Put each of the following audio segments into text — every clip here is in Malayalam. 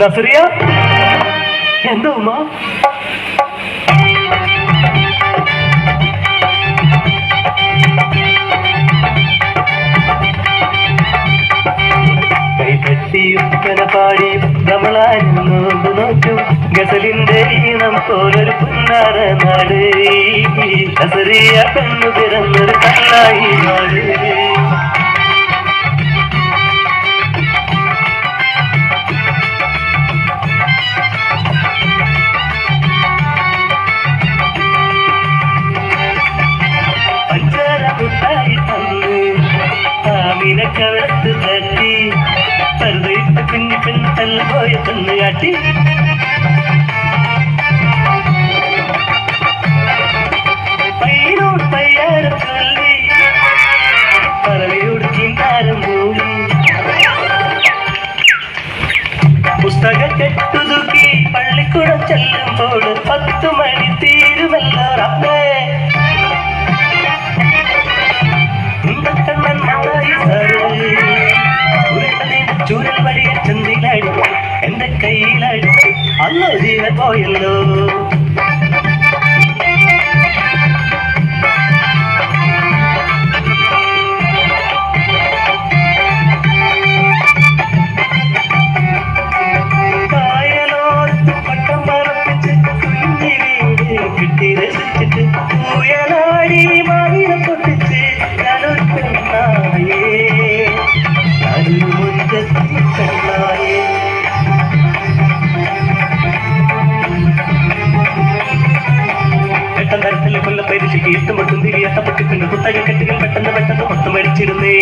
നസറിയ? എന്താ ഉമ്മ? കൈതട്ടിയുപ്പന പാടി നമ്മളാരുന്നോണ്ട് നോക്കും. ഗസലിന്റെ ഈണം പോലൊരു പുന്നാര നാട്. നസറിയ പെണ്ണു പിറന്നൊരു കണ്ണായി നാട് கழுத்து தட்டி தருதை பின்னி பின் தன் போய் தன்னை అల్లొదిన కోయిల్లో Thank you. കൊല്ല പരീക്ഷയ്ക്ക് എട്ടും പൊട്ടും തിരി എട്ടപ്പെട്ടിട്ടുണ്ട് പുത്തക കെട്ടുകൾ പെട്ടെന്ന് പെട്ടെന്ന് മൊത്തം അടിച്ചിരുന്നേ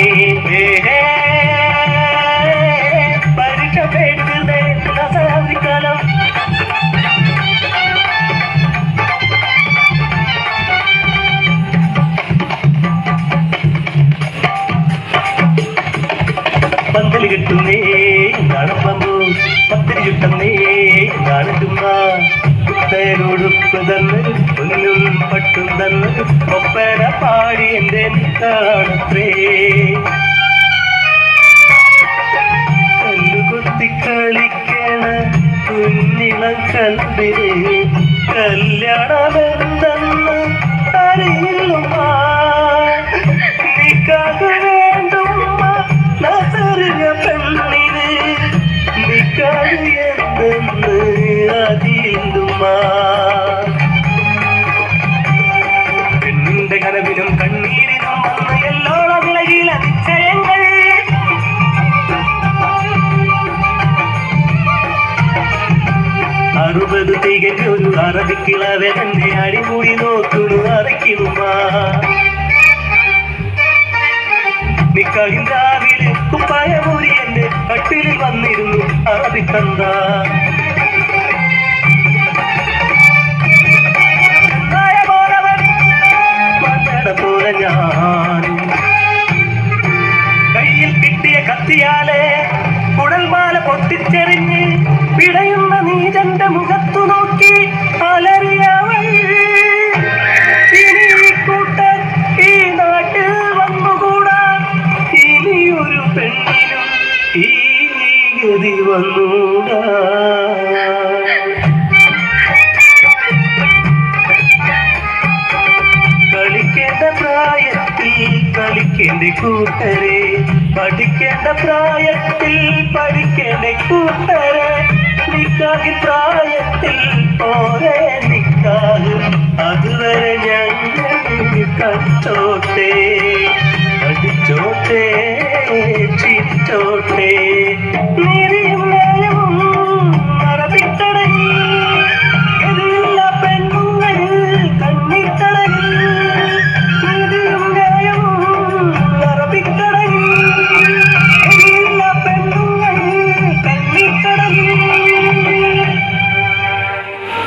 പരീക്ഷ പേടുന്നേ സാധിക്കാലം പന്തല് കെട്ടുന്നേ നടപ്പമ്പു പത്തിരി ചുട്ടുന്നേ നടത്തുമ്മ കുത്തനോടുപ്പ് തന്ന് പൊന്നും പട്ടും തന്ന് ഒപ്പന പാടി എന്റെ നിത്താണത്രേ കല്ലുകുത്തി കളിക്കണ കുഞ്ഞിളം കൽവിന് കല്യാണമെന്തെന്ന് അറുപത് തികഞ്ഞൊരു അറബിക്കിളവെ തന്നെ അടിമുടി നോക്കുന്നു അറയ്ക്കുന്നുമ്മ നിക്കാഹിൻ രാവിലെ കുപ്പായമൂരി എന്റെ കട്ടിലിൽ വന്നിരുന്നു അറബിക്കന്ത വന്നൂടാ. കളിക്കേണ്ട പ്രായത്തിൽ കളിക്കേണ്ട കൂട്ടരെ പഠിക്കേണ്ട പ്രായത്തിൽ പഠിക്കേണ്ട കൂട്ടരെ നിക്കാഹി പ്രായത്തിൽ പോരെ നിക്കാഹ്. അതുവരെ ഞങ്ങൾ കണ്ടോട്ടേ.